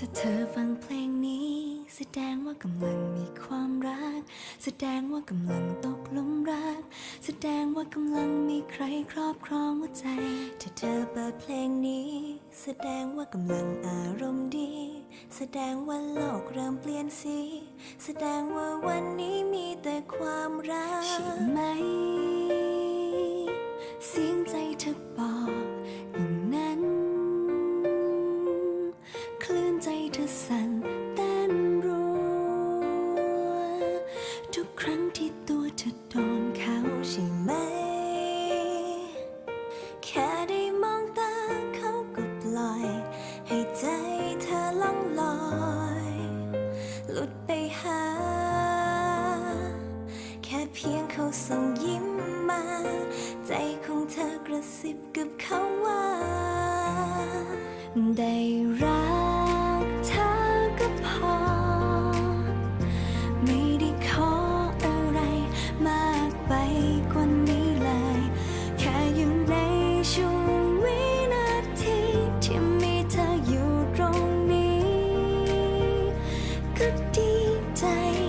ถ้าเธอฟังเพลงนี้ แสดงว่ากำลังมีความรัก แสดงว่ากำลังตกหลุมรัก แสดงว่ากำลังมีใครครอบครองหัวใจ ถ้าเธอเปิดเพลงนี้ แสดงว่ากำลังอารมณ์ดี แสดงว่าโลกเริ่มเปลี่ยนสี แสดงว่าวันนี้มีแต่ความรักใช่ไหม ธอล่องลอย หลุดไปหา แค่เพียงเขาส่งยิ้มมา ใจของเธอกระซิบกับเขาว่า ได้รั 在